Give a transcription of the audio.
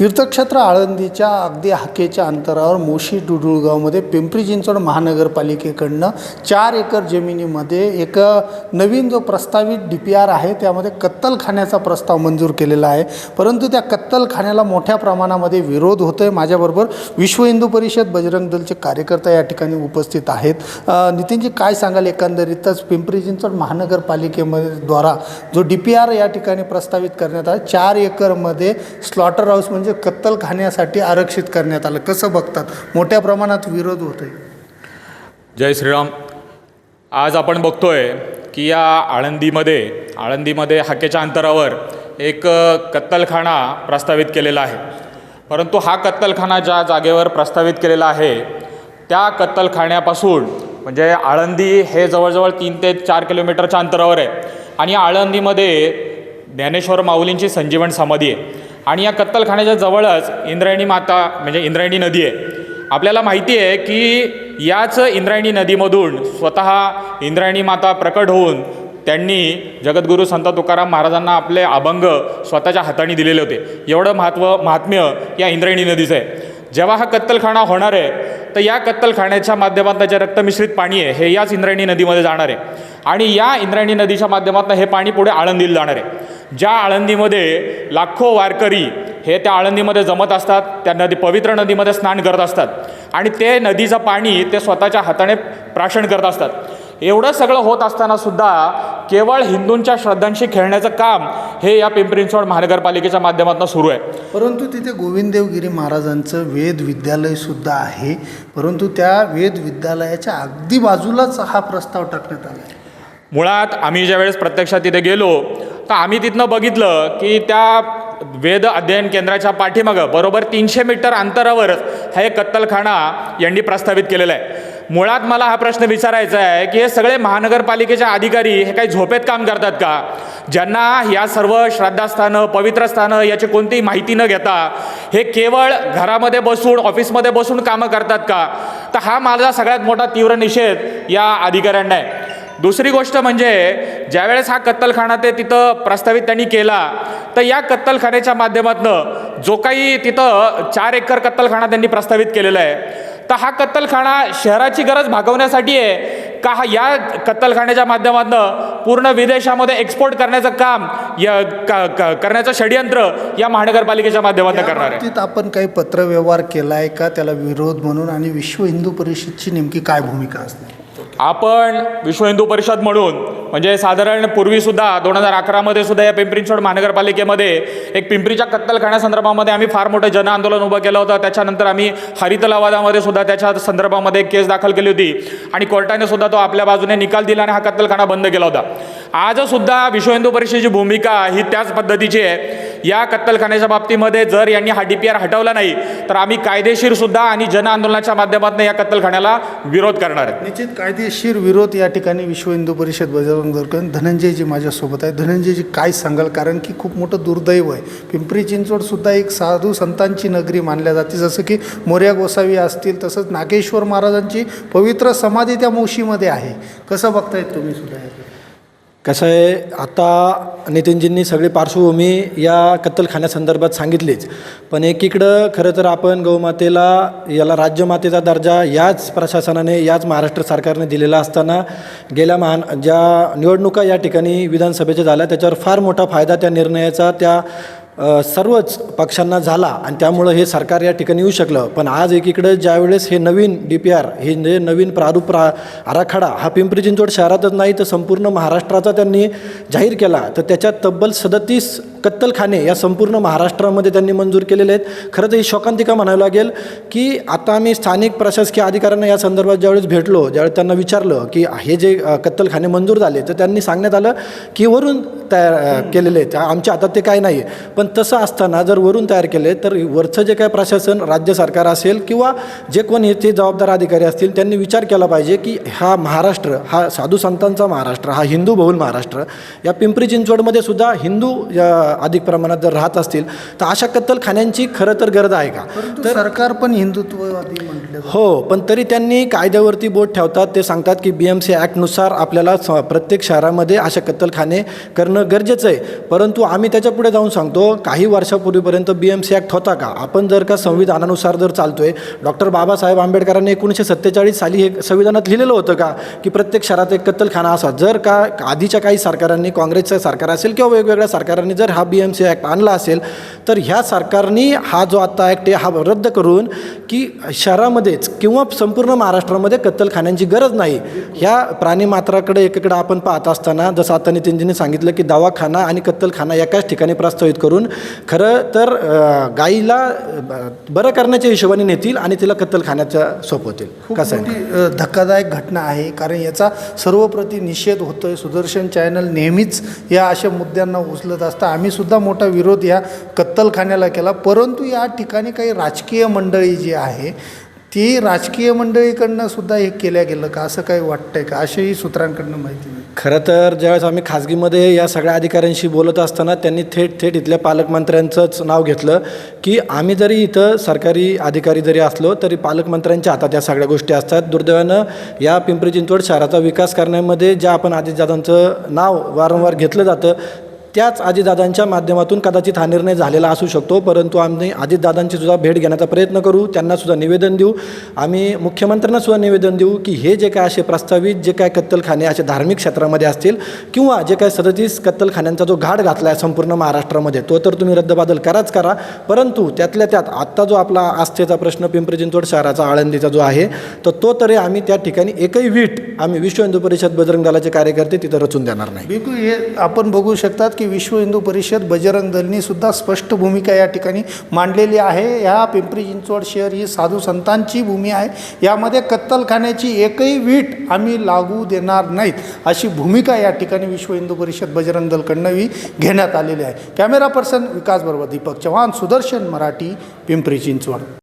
तीर्थक्षेत्र आळंदीच्या अगदी हाकेच्या अंतरावर मोशी डुडुळगावमध्ये पिंपरी चिंचवड महानगरपालिकेकडनं चार एकर जमिनीमध्ये एक नवीन जो प्रस्तावित डी पी आर आहे त्यामध्ये कत्तलखान्याचा प्रस्ताव मंजूर केलेला आहे. परंतु त्या कत्तलखान्याला मोठ्या प्रमाणामध्ये विरोध होतो आहे माझ्याबरोबर विश्व हिंदू परिषद बजरंग दलचे कार्यकर्ता या ठिकाणी उपस्थित आहेत. नितीनजी काय सांगाल? एकंदरीतच पिंपरी चिंचवड महानगरपालिकेमध्ये द्वारा जो डी पी आर या ठिकाणी प्रस्तावित करण्यात आला चार एकरमध्ये स्लॉटर हाऊस म्हणजे म्हणजे कत्तलखान्यासाठी आरक्षित करण्यात आलं. कसं बघतात? मोठ्या प्रमाणात विरोध होतोय. जय श्रीराम. आज आपण बघतोय की या आळंदीमध्ये आळंदीमध्ये हाकेच्या अंतरावर एक कत्तलखाना प्रस्तावित केलेला आहे. परंतु हा कत्तलखाना ज्या जागेवर प्रस्तावित केलेला आहे त्या कत्तलखान्यापासून म्हणजे आळंदी हे जवळजवळ तीन ते चार किलोमीटरच्या अंतरावर आहे. आणि आळंदीमध्ये ज्ञानेश्वर माऊलींची संजीवन समाधी आहे. आणि या कत्तलखान्याच्या जवळच इंद्रायणी माता म्हणजे इंद्रायणी नदी आहे. आपल्याला माहिती आहे की याच इंद्रायणी नदीमधून स्वतः इंद्रायणी माता प्रकट होऊन त्यांनी जगद्गुरू संत तुकाराम महाराजांना आपले अभंग स्वतःच्या हाताने दिलेले होते. एवढं महत्त्व महात्म्य या इंद्रायणी नदीचं आहे. जेव्हा हा कत्तलखाना होणार आहे तर या कत्तलखान्याच्या माध्यमातून जे रक्तमिश्रित पाणी आहे हे याच इंद्रायणी नदीमध्ये जाणार आहे. आणि या इंद्रायणी नदीच्या माध्यमातून हे पाणी पुढे आळंदीला जाणार आहे. ज्या आळंदीमध्ये लाखो वारकरी हे त्या आळंदीमध्ये जमत असतात त्या नदी पवित्र नदीमध्ये स्नान करत असतात आणि ते नदीचं पाणी ते स्वतःच्या हाताने प्राशन करत असतात. एवढं सगळं होत असताना सुद्धा केवळ हिंदूंच्या श्रद्धांशी खेळण्याचं काम हे या पिंपरींचवड महानगरपालिकेच्या माध्यमातून सुरू आहे. परंतु तिथे गोविंददेवगिरी महाराजांचं वेद विद्यालयसुद्धा आहे. परंतु त्या वेद विद्यालयाच्या अगदी बाजूलाच हा प्रस्ताव टाकण्यात आला आहे. मुळात आम्ही ज्यावेळेस प्रत्यक्षात तिथे गेलो तर आम्ही तिथनं बघितलं की त्या वेद अध्ययन केंद्राच्या पाठीमागं बरोबर तीनशे मीटर अंतरावर हा एक कत्तलखाना यांनी प्रस्तावित केलेला आहे. मुळात मला हा प्रश्न विचारायचा आहे की हे सगळे महानगरपालिकेचे अधिकारी हे काही झोपेत काम करतात का? ज्यांना या सर्व श्रद्धास्थानं पवित्र स्थानं याची कोणतीही माहिती न घेता हे केवळ घरामध्ये बसून ऑफिसमध्ये बसून कामं करतात का? तर हा माझा सगळ्यात मोठा तीव्र निषेध या अधिकाऱ्यांना आहे. दुसरी गोष्ट म्हणजे ज्यावेळेस हा कत्तलखाना ते तिथं प्रस्तावित त्यांनी केला तर या कत्तलखान्याच्या माध्यमातनं जो काही तिथं चार एकर कत्तलखाना त्यांनी प्रस्तावित केलेला आहे तर हा कत्तलखाना शहराची गरज भागवण्यासाठी आहे का हा या कत्तलखान्याच्या माध्यमातनं पूर्ण विदेशामध्ये एक्सपोर्ट करण्याचं काम या क- क- करण्याचं षडयंत्र या महानगरपालिकेच्या माध्यमातून करणार आहे? आपण काही पत्रव्यवहार केला आहे का? त्याला विरोध म्हणून आणि विश्व हिंदू परिषदची नेमकी काय भूमिका असते आपण विश्व हिंदू परिषद म्हणून म्हणजे साधारण पूर्वीसुद्धा दोन हजार अकरामध्ये सुद्धा या पिंपरी चिंचवड महानगरपालिकेमध्ये एक पिंपरीच्या कत्तलखान्यासंदर्भामध्ये आम्ही फार मोठं जन आंदोलन उभं केलं होतं. त्याच्यानंतर आम्ही हरित लवादामध्ये सुद्धा त्याच्या संदर्भामध्ये केस दाखल केली होती. आणि कोर्टाने सुद्धा तो आपल्या बाजूने निकाल दिला आणि हा कत्तलखाना बंद केला होता. आजसुद्धा विश्व हिंदू परिषदेची भूमिका ही त्याच पद्धतीची आहे. या कत्तलखान्याच्या बाबतीमध्ये जर यांनी हा डी पी आर हटवला नाही तर आम्ही कायदेशीर सुद्धा आणि जन आंदोलनाच्या माध्यमातून या कत्तलखान्याला विरोध करणार आहेत. निश्चित कायदेशीर विरोध या ठिकाणी विश्व हिंदू परिषद बजरंग दरकन धनंजयजी माझ्यासोबत आहे धनंजयजी काय सांगाल? कारण की खूप मोठं दुर्दैव आहे. पिंपरी चिंचवडसुद्धा एक साधू संतांची नगरी मानल्या जाते. जसं की मोर्या गोसावी असतील तसंच नागेश्वर महाराजांची पवित्र समाधी त्या मोशीमध्ये आहे. कसं बघतायत तुम्ही सुद्धा कसं आहे आता नितीनजींनी सगळी पार्श्वभूमी या कत्तलखान्यासंदर्भात सांगितलीच. पण एकीकडं खरं तर आपण गौमातेला याला राज्यमातेचा दर्जा याच प्रशासनाने याच महाराष्ट्र सरकारने दिलेला असताना गेल्या महान ज्या निवडणुका या ठिकाणी विधानसभेच्या झाल्या त्याच्यावर फार मोठा फायदा त्या निर्णयाचा त्या सर्वच पक्षांना झाला आणि त्यामुळं हे सरकार या ठिकाणी येऊ शकलं. पण आज एकीकडं ज्यावेळेस हे नवीन डी पी आर हे जे नवीन प्रारूप प्रा आराखडा हा पिंपरी चिंचवड शहरातच नाही तर संपूर्ण महाराष्ट्राचा त्यांनी जाहीर केला. तर त्याच्यात तब्बल सदतीस कत्तलखाने या संपूर्ण महाराष्ट्रामध्ये त्यांनी मंजूर केलेले आहेत. खरं तर ही शोकांतिका म्हणावं लागेल की आता आम्ही स्थानिक प्रशासकीय अधिकाऱ्यांना या संदर्भात ज्यावेळेस भेटलो ज्यावेळेस त्यांना विचारलं की हे जे कत्तलखाने मंजूर झाले तर त्यांनी सांगण्यात आलं की वरून तयार केलेले आहेत. आमच्या हातात ते काय नाही आहे पण तसं असताना जर वरून तयार केले तर वरचं जे काय प्रशासन राज्य सरकार असेल किंवा जे कोण याचे जबाबदार अधिकारी असतील त्यांनी विचार केला पाहिजे की हा महाराष्ट्र हा साधू संतांचा महाराष्ट्र हा हिंदू बहुल महाराष्ट्र या पिंपरी चिंचवडमध्ये सुद्धा हिंदू अधिक प्रमाणात जर राहत असतील तर अशा कत्तलखान्यांची खरं तर गरज आहे का परंतु सरकार पण हिंदुत्ववादी जातं. हो पण तरी त्यांनी कायद्यावरती बोट ठेवतात ते सांगतात की बी एम सी ॲक्टनुसार आपल्याला स- प्रत्येक शहरामध्ये अशा कत्तलखाने करणं गरजेचं आहे परंतु आम्ही त्याच्या पुढे जाऊन सांगतो काही वर्षापूर्वीपर्यंत बी एम सी ॲक्ट होता का? आपण जर का संविधानानुसार जर चालतो आहे डॉक्टर बाबासाहेब आंबेडकरांनी एकोणीसशे सत्तेचाळीस साली हे संविधानात लिहिलेलं होतं का? की प्रत्येक शहरात एक कत्तलखाना असा. जर का आधीच्या काही सरकारांनी काँग्रेसचं सरकार असेल किंवा वेगवेगळ्या सरकारांनी जर हा बी एम सी ॲक्ट आणला असेल तर ह्या सरकारनी हा जो आत्ता ॲक्ट आहे हा रद्द करून की शहरामध्येच किंवा संपूर्ण महाराष्ट्रामध्ये कत्तलखान्यांची गरज नाही. ह्या प्राणीमात्राकडे एकीकडे आपण पाहत असताना जसं आता नितीनजींनी सांगितलं की दवाखाना आणि कत्तलखाना एकाच ठिकाणी प्रस्तावित करून खरं तर गाईला बरं करण्याच्या हिशोबाने नेतील आणि तिला कत्तलखान्याच्या सोपवतील कसं आहे? धक्कादायक घटना आहे कारण याचा सर्वप्रती निषेध होतोय. सुदर्शन चॅनल नेहमीच या अशा मुद्द्यांना उचलत असतं. आम्ही सुद्धा मोठा विरोध या कत्तलखान्याला केला. परंतु या ठिकाणी काही राजकीय मंडळी जी आहे ती राजकीय मंडळीकडनं सुद्धा हे केल्या गेलं का? असं काही वाटतंय का? अशाही सूत्रांकडनं माहिती खरं तर ज्यावेळेस आम्ही खाजगीमध्ये या सगळ्या अधिकाऱ्यांशी बोलत असताना त्यांनी थेट थेट इथल्या पालकमंत्र्यांचंच नाव घेतलं की आम्ही जरी इथं सरकारी अधिकारी जरी असलो तरी पालकमंत्र्यांच्या हातात या सगळ्या गोष्टी असतात. दुर्दैवानं या पिंपरी चिंचवड शहराचा विकास करण्यामध्ये ज्या आपण आदिदादांचं नाव वारंवार घेतलं जातं त्याच आजीदादांच्या माध्यमातून कदाचित हा निर्णय झालेला असू शकतो परंतु आम्ही अजितदादांची सुद्धा भेट घेण्याचा प्रयत्न करू त्यांनासुद्धा निवेदन देऊ. आम्ही मुख्यमंत्र्यांनासुद्धा निवेदन देऊ की हे जे काय असे प्रस्तावित जे काय कत्तलखाने असे धार्मिक क्षेत्रामध्ये असतील किंवा जे काय सदतीस कत्तलखान्यांचा जो घाट घातला आहे संपूर्ण महाराष्ट्रामध्ये तो तर तुम्ही रद्दबादल कराच करा. परंतु त्यातल्या त्यात आत्ता जो आपला आस्थेचा प्रश्न पिंपरी चिंचवड शहराचा आळंदीचा जो आहे तर तो तरी आम्ही त्या ठिकाणी एकही वीट आम्ही विश्व हिंदू परिषद बजरंग दलाचे कार्यकर्ते तिथं रचून देणार नाही. बिलकुल हे आपण बघू शकतात की विश्व हिंदू परिषद बजरंग दलनी सुद्धा स्पष्ट भूमिका या ठिकाणी मांडलेली आहे. ह्या पिंपरी चिंचवड शहर ही साधू संतांची भूमी आहे. यामध्ये कत्तलखान्याची एकही वीट आम्ही लागू देणार नाहीत अशी भूमिका या ठिकाणी विश्व हिंदू परिषद बजरंग दलकडनं ही घेण्यात आलेली आहे. कॅमेरा पर्सन विकास बरोबर दीपक चव्हाण सुदर्शन मराठी पिंपरी चिंचवड.